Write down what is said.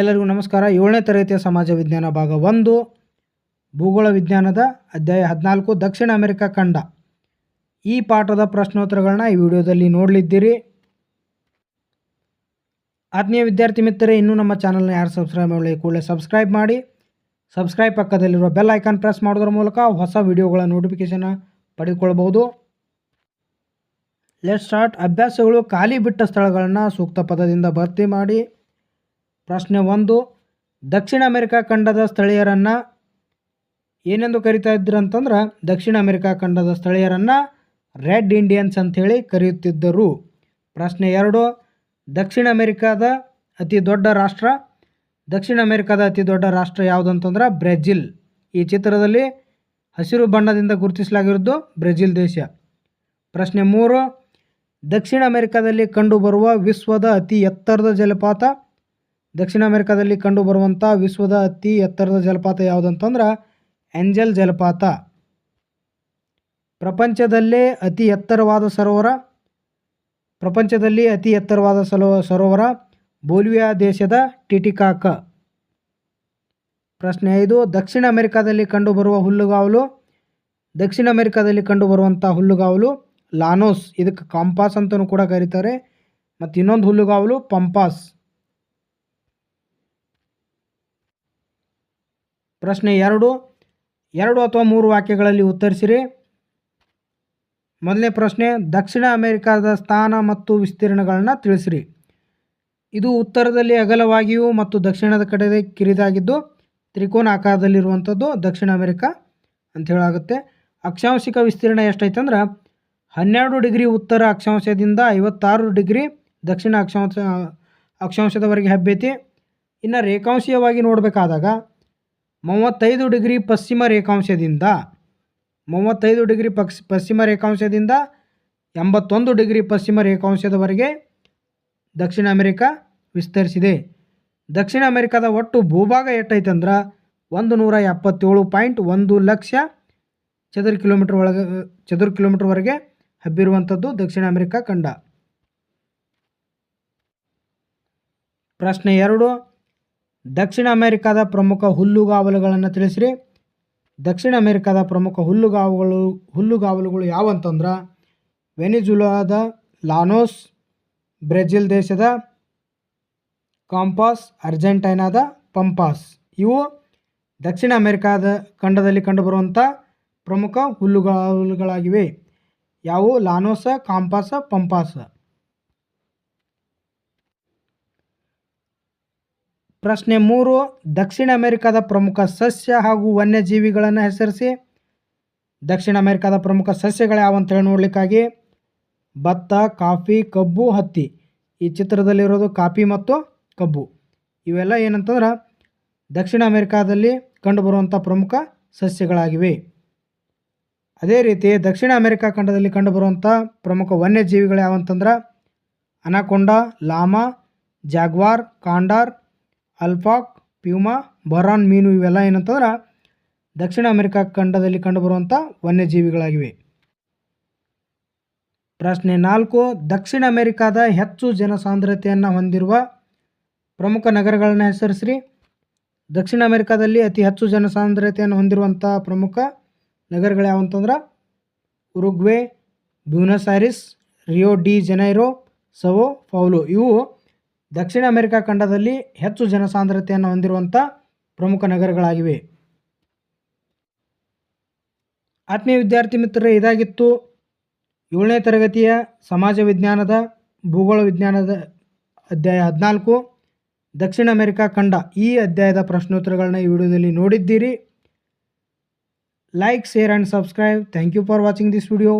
ಎಲ್ಲರಿಗೂ ನಮಸ್ಕಾರ. ಏಳನೇ ತರಗತಿಯ ಸಮಾಜ ವಿಜ್ಞಾನ ಭಾಗ ಒಂದು, ಭೂಗೋಳ ವಿಜ್ಞಾನದ ಅಧ್ಯಾಯ ಹದಿನಾಲ್ಕು, ದಕ್ಷಿಣ ಅಮೆರಿಕ ಖಂಡ. ಈ ಪಾಠದ ಪ್ರಶ್ನೋತ್ತರಗಳನ್ನ ಈ ವಿಡಿಯೋದಲ್ಲಿ ನೋಡಲಿದ್ದೀರಿ. ಆತ್ಮೀಯ ವಿದ್ಯಾರ್ಥಿ ಮಿತ್ರರೇ, ಇನ್ನೂ ನಮ್ಮ ಚಾನಲ್ನ ಯಾರು ಸಬ್ಸ್ಕ್ರೈಬ್ ಮಾಡಲಿ ಕೂಡಲೇ ಸಬ್ಸ್ಕ್ರೈಬ್ ಮಾಡಿ. ಸಬ್ಸ್ಕ್ರೈಬ್ ಪಕ್ಕದಲ್ಲಿರುವ ಬೆಲ್ ಐಕಾನ್ ಪ್ರೆಸ್ ಮಾಡೋದ್ರ ಮೂಲಕ ಹೊಸ ವಿಡಿಯೋಗಳ ನೋಟಿಫಿಕೇಷನ್ ಪಡೆದುಕೊಳ್ಬಹುದು. ಲೆಟ್ ಸ್ಟಾರ್ಟ್ ಅಭ್ಯಾಸಗಳು ಖಾಲಿ ಬಿಟ್ಟ ಸ್ಥಳಗಳನ್ನು ಸೂಕ್ತ ಪದದಿಂದ ಭರ್ತಿ ಮಾಡಿ. ಪ್ರಶ್ನೆ ಒಂದು, ದಕ್ಷಿಣ ಅಮೆರಿಕ ಖಂಡದ ಸ್ಥಳೀಯರನ್ನು ಏನೆಂದು ಕರಿತಾ ಇದ್ರು ಅಂತಂದ್ರೆ, ದಕ್ಷಿಣ ಅಮೆರಿಕಾ ಖಂಡದ ಸ್ಥಳೀಯರನ್ನು ರೆಡ್ ಇಂಡಿಯನ್ಸ್ ಅಂಥೇಳಿ ಕರೆಯುತ್ತಿದ್ದರು. ಪ್ರಶ್ನೆ ಎರಡು, ದಕ್ಷಿಣ ಅಮೆರಿಕಾದ ಅತಿ ದೊಡ್ಡ ರಾಷ್ಟ್ರ, ದಕ್ಷಿಣ ಅಮೆರಿಕಾದ ಅತಿ ದೊಡ್ಡ ರಾಷ್ಟ್ರ ಯಾವುದಂತಂದ್ರೆ, ಬ್ರೆಜಿಲ್. ಈ ಚಿತ್ರದಲ್ಲಿ ಹಸಿರು ಬಣ್ಣದಿಂದ ಗುರುತಿಸಲಾಗಿರೋದು ಬ್ರೆಜಿಲ್ ದೇಶ. ಪ್ರಶ್ನೆ ಮೂರು, ದಕ್ಷಿಣ ಅಮೆರಿಕಾದಲ್ಲಿ ಕಂಡುಬರುವ ವಿಶ್ವದ ಅತಿ ಎತ್ತರದ ಜಲಪಾತ ದಕ್ಷಿಣ ಅಮೆರಿಕಾದಲ್ಲಿ ಕಂಡುಬರುವಂಥ ವಿಶ್ವದ ಅತಿ ಎತ್ತರದ ಜಲಪಾತ ಯಾವುದಂತಂದ್ರೆ ಎಂಜಲ್ ಜಲಪಾತ. ಪ್ರಪಂಚದಲ್ಲೇ ಅತಿ ಎತ್ತರವಾದ ಸರೋವರ, ಪ್ರಪಂಚದಲ್ಲಿ ಅತಿ ಎತ್ತರವಾದ ಸಲೋ, ಸರೋವರ ಬೋಲ್ವಿಯಾ ದೇಶದ ಟಿಟಿಕಾಕ. ಪ್ರಶ್ನೆ ಐದು, ದಕ್ಷಿಣ ಅಮೆರಿಕಾದಲ್ಲಿ ಕಂಡುಬರುವ ಹುಲ್ಲುಗಾವಲು, ದಕ್ಷಿಣ ಅಮೆರಿಕಾದಲ್ಲಿ ಕಂಡುಬರುವಂಥ ಹುಲ್ಲುಗಾವಲು ಲಾನೋಸ್, ಇದಕ್ಕೆ ಕಾಂಪಾಸ್ ಅಂತಲೂ ಕೂಡ ಕರೀತಾರೆ. ಮತ್ತು ಇನ್ನೊಂದು ಹುಲ್ಲುಗಾವಲು ಪಂಪಾಸ್. ಪ್ರಶ್ನೆ ಎರಡು ಎರಡು ಅಥವಾ ಮೂರು ವಾಕ್ಯಗಳಲ್ಲಿ ಉತ್ತರಿಸಿರಿ. ಮೊದಲನೇ ಪ್ರಶ್ನೆ, ದಕ್ಷಿಣ ಅಮೆರಿಕಾದ ಸ್ಥಾನ ಮತ್ತು ವಿಸ್ತೀರ್ಣಗಳನ್ನು ತಿಳಿಸಿರಿ. ಇದು ಉತ್ತರದಲ್ಲಿ ಅಗಲವಾಗಿಯೂ ಮತ್ತು ದಕ್ಷಿಣದ ಕಡೆಗೆ ಕಿರಿದಾಗಿದ್ದು, ತ್ರಿಕೋನ ಆಕಾರದಲ್ಲಿರುವಂಥದ್ದು ದಕ್ಷಿಣ ಅಮೆರಿಕ ಅಂತ ಹೇಳಾಗುತ್ತೆ. ಅಕ್ಷಾಂಶಿಕ ವಿಸ್ತೀರ್ಣ ಎಷ್ಟೈತೆ ಅಂದ್ರೆ ಹನ್ನೆರಡು ಡಿಗ್ರಿ ಉತ್ತರ ಅಕ್ಷಾಂಶದಿಂದ ಐವತ್ತಾರು ಡಿಗ್ರಿ ದಕ್ಷಿಣ ಅಕ್ಷಾಂಶ, ಅಕ್ಷಾಂಶದವರೆಗೆ ಹಬ್ಬೈತಿ. ಇನ್ನು ರೇಖಾಂಶೀಯವಾಗಿ ನೋಡಬೇಕಾದಾಗ ಮೂವತ್ತೈದು ಡಿಗ್ರಿ ಪಶ್ಚಿಮ ರೇಖಾಂಶದಿಂದ, ಮೂವತ್ತೈದು ಡಿಗ್ರಿ ಪಕ್ಷ, ಪಶ್ಚಿಮ ರೇಖಾಂಶದಿಂದ, ಎಂಬತ್ತೊಂದು ಡಿಗ್ರಿ ಪಶ್ಚಿಮ ರೇಖಾಂಶದವರೆಗೆ ದಕ್ಷಿಣ ಅಮೆರಿಕ ವಿಸ್ತರಿಸಿದೆ. ದಕ್ಷಿಣ ಅಮೆರಿಕದ ಒಟ್ಟು ಭೂಭಾಗ ಎಷ್ಟೈತಂದ್ರೆ ಒಂದು ನೂರ ಎಪ್ಪತ್ತೇಳು ಪಾಯಿಂಟ್ ಒಂದು ಲಕ್ಷ ಚದುರ ಕಿಲೋಮೀಟ್ರ್ ಒಳಗೆ, ಚದುರ ಕಿಲೋಮೀಟ್ರ್ವರೆಗೆ ಹಬ್ಬಿರುವಂಥದ್ದು ದಕ್ಷಿಣ ಅಮೆರಿಕ ಖಂಡ. ಪ್ರಶ್ನೆ ಎರಡು ದಕ್ಷಿಣ ಅಮೆರಿಕಾದ ಪ್ರಮುಖ ಹುಲ್ಲುಗಾವಲುಗಳನ್ನು ತಿಳಿಸ್ರಿ. ದಕ್ಷಿಣ ಅಮೆರಿಕಾದ ಪ್ರಮುಖ ಹುಲ್ಲುಗಾವುಗಳು ಹುಲ್ಲುಗಾವಲುಗಳು ಯಾವಂತಂದ್ರೆ? ವೆನಿಜುಲಾದ ಲಾನೋಸ್, ಬ್ರೆಜಿಲ್ ದೇಶದ ಕಾಂಪಾಸ್, ಅರ್ಜೆಂಟೈನಾದ ಪಂಪಾಸ್. ಇವು ದಕ್ಷಿಣ ಅಮೆರಿಕಾದ ಖಂಡದಲ್ಲಿ ಕಂಡುಬರುವಂಥ ಪ್ರಮುಖ ಹುಲ್ಲುಗಾವಲುಗಳಾಗಿವೆ. ಯಾವುವು? ಲಾನೋಸ, ಕಾಂಪಾಸ, ಪಂಪಾಸ. ಪ್ರಶ್ನೆ ಮೂರು, ದಕ್ಷಿಣ ಅಮೆರಿಕದ ಪ್ರಮುಖ ಸಸ್ಯ ಹಾಗೂ ವನ್ಯಜೀವಿಗಳನ್ನು ಹೆಸರಿಸಿ. ದಕ್ಷಿಣ ಅಮೆರಿಕದ ಪ್ರಮುಖ ಸಸ್ಯಗಳು ಯಾವಂತೇಳಿ ನೋಡಲಿಕ್ಕಾಗಿ. ಭತ್ತ, ಕಾಫಿ, ಕಬ್ಬು, ಹತ್ತಿ. ಈ ಚಿತ್ರದಲ್ಲಿರೋದು ಕಾಫಿ ಮತ್ತು ಕಬ್ಬು. ಇವೆಲ್ಲ ಏನಂತಂದ್ರೆ ದಕ್ಷಿಣ ಅಮೆರಿಕಾದಲ್ಲಿ ಕಂಡುಬರುವಂಥ ಪ್ರಮುಖ ಸಸ್ಯಗಳಾಗಿವೆ. ಅದೇ ರೀತಿ ದಕ್ಷಿಣ ಅಮೆರಿಕಾ ಖಂಡದಲ್ಲಿ ಕಂಡುಬರುವಂಥ ಪ್ರಮುಖ ವನ್ಯಜೀವಿಗಳು ಯಾವಂತಂದ್ರೆ ಅನಾಕೊಂಡ, ಲಾಮಾ, ಜಾಗ್ವಾರ್, ಕಾಂಡಾರ್ ಅಲ್ಫಾಕ್, ಪ್ಯೂಮಾ, ಬರಾನ್, ಮೀನು ಇವೆಲ್ಲ ಏನಂತಂದ್ರೆ ದಕ್ಷಿಣ ಅಮೆರಿಕ ಖಂಡದಲ್ಲಿ ಕಂಡುಬರುವಂಥ ವನ್ಯಜೀವಿಗಳಾಗಿವೆ. ಪ್ರಶ್ನೆ ನಾಲ್ಕು, ದಕ್ಷಿಣ ಅಮೆರಿಕಾದ ಹೆಚ್ಚು ಜನಸಾಂದ್ರತೆಯನ್ನು ಹೊಂದಿರುವ ಪ್ರಮುಖ ನಗರಗಳನ್ನು ಹೆಸರಿಸ್ರಿ. ದಕ್ಷಿಣ ಅಮೆರಿಕಾದಲ್ಲಿ ಅತಿ ಹೆಚ್ಚು ಜನಸಾಂದ್ರತೆಯನ್ನು ಹೊಂದಿರುವಂಥ ಪ್ರಮುಖ ನಗರಗಳು ಯಾವಂತಂದ್ರೆ Uruguay, Buenos Aires Rio de Janeiro, Sao, Paulo. ಇವು ದಕ್ಷಿಣ ಅಮೆರಿಕ ಖಂಡದಲ್ಲಿ ಹೆಚ್ಚು ಜನಸಾಂದ್ರತೆಯನ್ನು ಹೊಂದಿರುವಂಥ ಪ್ರಮುಖ ನಗರಗಳಾಗಿವೆ. ಆತ್ಮೀಯ ವಿದ್ಯಾರ್ಥಿ ಮಿತ್ರರೇ, ಇದಾಗಿತ್ತು ಏಳನೇ ತರಗತಿಯ ಸಮಾಜ ವಿಜ್ಞಾನದ ಭೂಗೋಳ ವಿಜ್ಞಾನದ ಅಧ್ಯಾಯ ಹದಿನಾಲ್ಕು. ದಕ್ಷಿಣ ಅಮೆರಿಕಾ ಖಂಡ ಈ ಅಧ್ಯಾಯದ ಪ್ರಶ್ನೋತ್ತರಗಳನ್ನ ಈ ವಿಡಿಯೋದಲ್ಲಿ ನೋಡಿದ್ದೀರಿ. Like, share and subscribe. Thank you for watching this video.